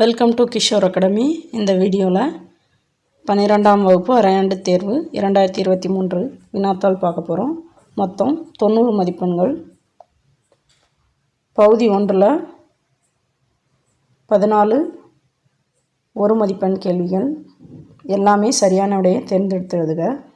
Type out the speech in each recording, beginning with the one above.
Welcome to Kishore academy இந்த வீடியோவில் பன்னிரெண்டாம் வகுப்பு அரையாண்டு தேர்வு இரண்டாயிரத்தி இருபத்தி மூன்று வினாத்தாள் பார்க்க போகிறோம் மொத்தம் தொண்ணூறு மதிப்பெண்கள். பகுதி ஒன்றில் பதினாலு ஒரு மதிப்பெண் கேள்விகள். எல்லாமே சரியான விடையை தேர்ந்தெடுத்து எழுதுக.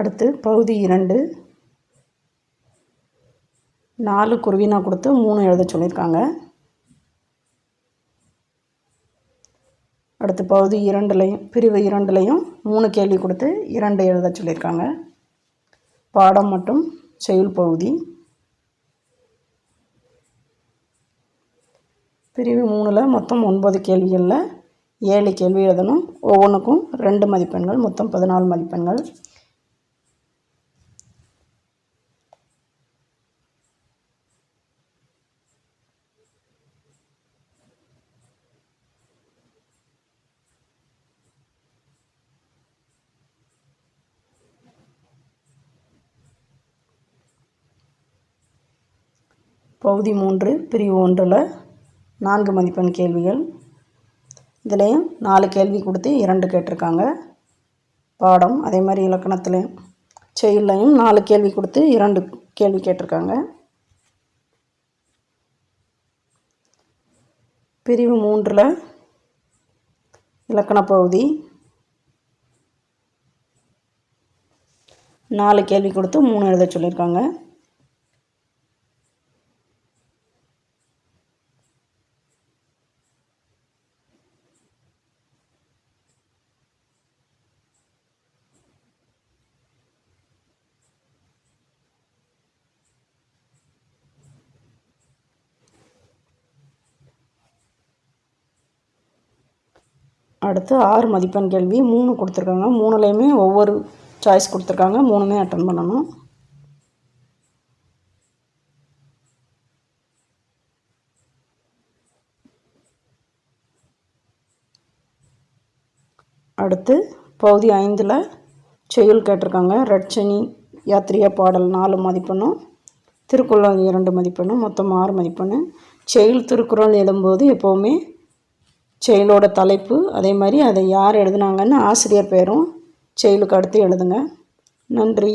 அடுத்து பகுதி இரண்டு. நாலு குருவினா கொடுத்து மூணு எழுத சொல்லியிருக்காங்க. அடுத்து பகுதி இரண்டுலையும் பிரிவு இரண்டுலையும் மூணு கேள்வி கொடுத்து இரண்டு எழுத சொல்லியிருக்காங்க. பாடம் மற்றும் செயல் பகுதி. பிரிவு மூணில் மொத்தம் ஒன்பது கேள்விகளில் ஏழு கேள்வி எழுதணும். ஒவ்வொன்றுக்கும் ரெண்டு மதிப்பெண்கள் மொத்தம் பதினாலு மதிப்பெண்கள். பகுதி மூன்று பிரிவு ஒன்றில் நான்கு மதிப்பெண் கேள்விகள். இதுலேயும் நாலு கேள்வி கொடுத்து இரண்டு கேட்டிருக்காங்க. பாடம் அதே மாதிரி இலக்கணத்துலேயும் செயல்லையும் நாலு கேள்வி கொடுத்து இரண்டு கேள்வி கேட்டிருக்காங்க. பிரிவு மூன்றில் இலக்கண பகுதி நாலு கேள்வி கொடுத்து மூணு எழுத சொல்லியிருக்காங்க. அடுத்து ஆறு மதிப்பெண் கேள்வி மூணு கொடுத்துருக்காங்க. மூணுலேயுமே ஒவ்வொரு சாய்ஸ் கொடுத்துருக்காங்க. மூணுமே அட்டன் பண்ணணும். அடுத்து பகுதி ஐந்தில் செயல் கேட்டிருக்காங்க. ரட்சணி யாத்திரியா பாடல் நாலு மதிப்பெண்ணும் திருக்குறள் இரண்டு மதிப்பெண்ணும் மொத்தம் ஆறு மதிப்பெண்ணு செயல் திருக்குறள் எழுதும்போது எப்போவுமே செயலோட தலைப்பு. அதே மாதிரி அதை யார் எழுதுனாங்கன்னு ஆசிரியர் பேரும் செயலுக்கு அடுத்து எழுதுங்க. நன்றி.